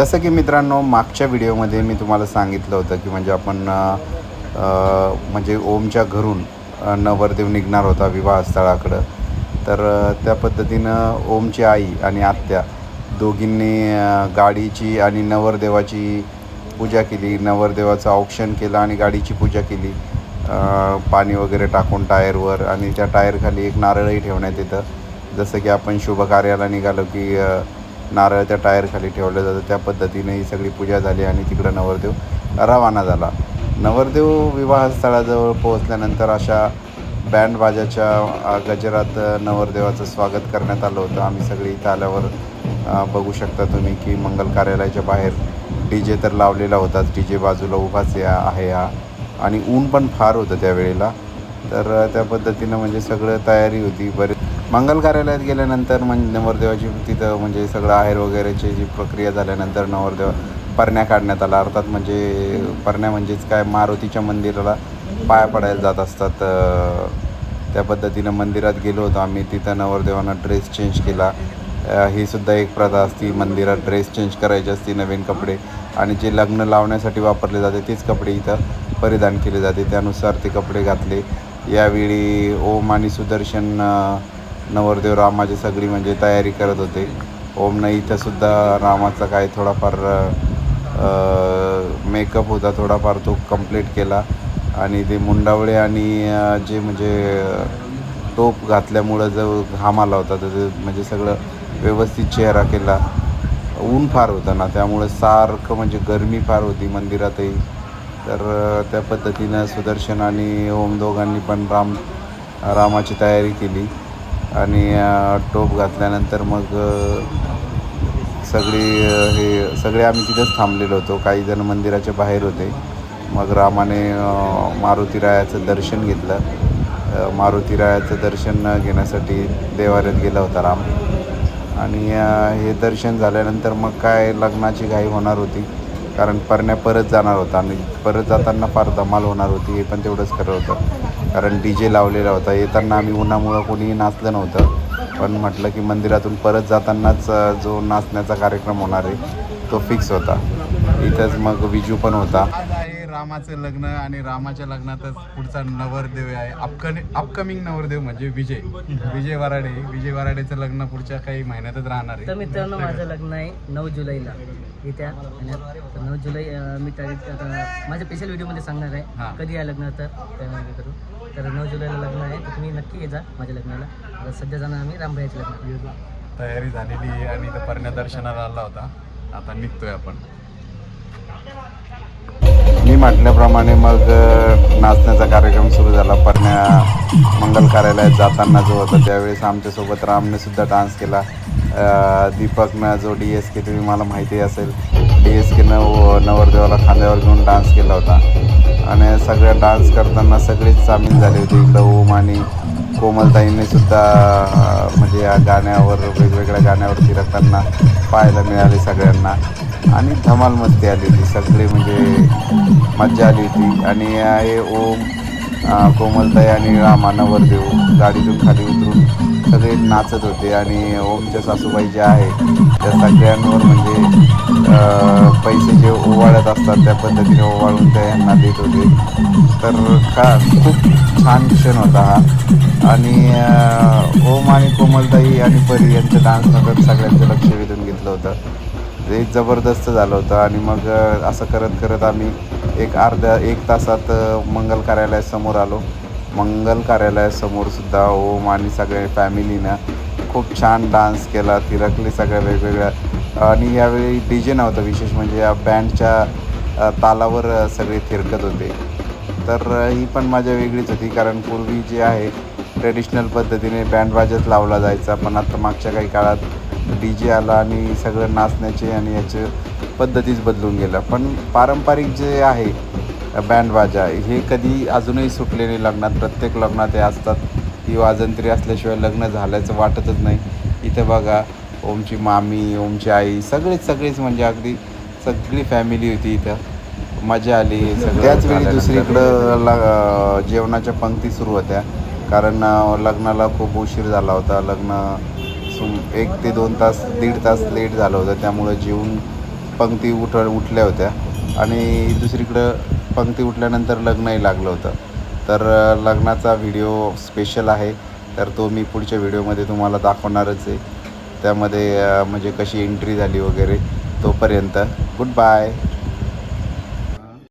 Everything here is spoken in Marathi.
जसं की मित्रांनो मागच्या व्हिडिओमध्ये मी तुम्हाला सांगितलं होतं की म्हणजे आपण म्हणजे ओमच्या घरून नवरदेव निघणार होता विवाहस्थळाकडं. तर त्या पद्धतीनं ओमची आई आणि आत्या दोघींनी गाडीची आणि नवरदेवाची पूजा केली. नवरदेवाचं औक्षण केलं आणि गाडीची पूजा केली. पाणी वगैरे टाकून टायरवर आणि त्या टायरखाली एक नारळही ठेवण्यात येतं. जसं की आपण शुभ कार्याला निघालो की नारळ त्या टायरखाली ठेवलं जातं. त्या पद्धतीने ही सगळी पूजा झाली आणि तिकडं नवरदेव रवाना झाला. नवरदेव विवाहस्थळाजवळ पोहोचल्यानंतर अशा बँड बाजाच्या गजरात नवरदेवाचं स्वागत करण्यात आलं होतं. आम्ही सगळी इथं आल्यावर बघू शकता तुम्ही की मंगल कार्यालयाच्या बाहेर डी जे तर लावलेला होताच. डी जे बाजूला उभाच या आहे हा आणि ऊन पण फार होतं त्यावेळेला. तर त्या पद्धतीनं म्हणजे सगळं तयारी होती. बरेच मंगल कार्यालयात गेल्यानंतर म्हणजे नवरदेवाची तिथं म्हणजे सगळं आहेर वगैरेची जी प्रक्रिया झाल्यानंतर नवरदेव परण्या काढण्यात आला. अर्थात म्हणजे परण्या म्हणजेच काय? मारुतीच्या मंदिराला पाया पडायला जात असतात. त्या पद्धतीनं मंदिरात गेलो होतो आम्ही. तिथं नवरदेवांना ड्रेस चेंज केला. ही सुद्धा एक प्रथा असती. मंदिरात ड्रेस चेंज करायची असती नवीन कपडे. आणि जे लग्न लावण्यासाठी वापरले जाते तेच कपडे इथं परिधान केले जाते. त्यानुसार ते कपडे घातले. यावेळी ओम आणि सुदर्शन नवरदेव रामाची सगळी म्हणजे तयारी करत होते. ओमनं इथंसुद्धा रामाचा काय थोडाफार मेकअप होता थोडाफार तो कंप्लीट केला. आणि ते मुंडावळे आणि जे म्हणजे टोप घातल्यामुळं जो घाम आला होता तर ते म्हणजे सगळं व्यवस्थित चेहरा केला. ऊन फार होतं ना त्यामुळं सारखं म्हणजे गरमी फार होती मंदिरातही. तर त्या पद्धतीनं सुदर्शन आणि ओम दोघांनी पण राम रामाची तयारी केली. आणि टोप घातल्यानंतर मग सगळी हे सगळे आम्ही तिथंच थांबलेलो होतो. काही जण मंदिराच्या बाहेर होते. मग रामाने मारुतीरायाचं दर्शन घेतलं. मारुतीरायाचं दर्शन घेण्यासाठी देवाऱ्यात गेला होता राम. आणि हे दर्शन झाल्यानंतर मग काय लग्नाची घाई होणार होती. कारण परण्या परत जाणार होता आणि परत जाताना फार धमाल होणार होती हे पण तेवढंच खरं होतं. कारण डी जे लावलेला होता. येताना आम्ही उन्हामुळं कोणीही नाचलं नव्हतं. पण म्हटलं की मंदिरातून परत जातानाच जो नाचण्याचा कार्यक्रम होणार आहे तो फिक्स होता. इथंच मग विजू पण होता. आज आहे रामाचं लग्न आणि रामाच्या लग्नातच पुढचा नवरदेव आहे. अपकनि अपकमिंग नवरदेव म्हणजे विजय. विजय वराडे. विजय वराडेचं लग्न पुढच्या काही महिन्यातच राहणार तर मित्रांनो माझं लग्न आहे नऊ जुलैला. येत्या. महिन्यात तर नऊ जुलै अं, मी तारीख आता माझ्या स्पेशल व्हिडिओमध्ये सांगणार हां. आहे कधी आहे लग्न तर? त्यामध्ये करू. तर नऊ जुलैला लग्न आहे. तर तुम्ही नक्की ये जा माझ्या लग्नाला. आता सध्या जाणार आम्ही रामभाईच्या लग्न तयारी झालेली आहे आणि इथं परण्या दर्शनाला आला होता. आता निघतोय आपण. मी म्हटल्याप्रमाणे मग अ, नाचण्याचा कार्यक्रम सुरू झाला. परण्या मंगल कार्यालयात जाताना जो होता त्यावेळेस आमच्यासोबत रामने सुद्धा डान्स केला. दीपकनं जो डी एस के तुम्ही मला माहिती असेल डी एस केनं नवरदेवाला खांद्यावर घेऊन डान्स केला होता. आणि सगळ्या डान्स करताना सगळीच सामील झाली होती. इकडं ओम आणि कोमलताईंनी सुद्धा म्हणजे या गाण्यावर वेगवेगळ्या गाण्यावर फिरताना पाहायला मिळाले सगळ्यांना. आणि धमाल मस्ती आली होती. सगळी म्हणजे मज्जा आली होती. आणि हे ओम कोमलताई आणि रामानावर देऊ गाडीतून खाली उतरून सगळे नाचत होते आणि ओमच्या सासूबाई ज्या आहेत त्या सगळ्यांवर म्हणजे पैसे जे ओवाळत असतात त्या पद्धतीने ओवाळून त्या यांना देत होते. तर का खूप छान क्षण होता हा. आणि ओम आणि कोमलताई आणि परी यांच्या डान्सनंतर सगळ्यांचं लक्ष वेधून घेतलं होतं. ते जबरदस्त झालं होतं आणि मग असं करत करत आम्ही एक अर्ध्या एक तासात मंगल कार्यालयासमोर आलो. मंगल कार्यालयासमोर सुद्धा ओम आणि सगळे फॅमिलीनं खूप छान डान्स केला तिरकले सगळ्या वेगवेगळ्या. आणि यावेळी डी जे नव्हतं विशेष म्हणजे या बँडच्या तालावर सगळे थिरकत होते. तर ही पण माझ्या वेगळीच होती कारण पूर्वी जे आहे ट्रेडिशनल पद्धतीने बँड बाजाच लावला जायचा पण आता मागच्या काही काळात डी जे आला आणि सगळं नाचण्याचे आणि याचे पद्धतीच बदलून गेल्या पण पारंपरिक जे आहे बँड बाजा हे कधी अजूनही सुटले नाही लग्नात. प्रत्येक लग्नात हे असतात. ही वाजंत्री असल्याशिवाय लग्न झाल्याचं वाटतच नाही. इथं बघा ओमची मामी ओमची आई सगळेच सगळेच म्हणजे अगदी सगळी फॅमिली होती इथं. मजा आली सगळं त्याच वेळी दुसरीकडं ल जेवणाच्या पंक्ती सुरू होत्या. कारण लग्नाला खूप उशीर झाला होता. लग्न एक ते दोन तास दीड तास लेट झालं होतं. त्यामुळं जेवून पंक्ती उठ उठल्या होत्या. आणि दुसरीकडं पंक्ती उठल्यानंतर लग्नही लागलं होतं. तर लग्नाचा व्हिडिओ स्पेशल आहे. तर तो मी पुढच्या व्हिडिओमध्ये तुम्हाला दाखवणारच आहे. त्यामध्ये म्हणजे कशी एंट्री झाली वगैरे तोपर्यंत. Good bye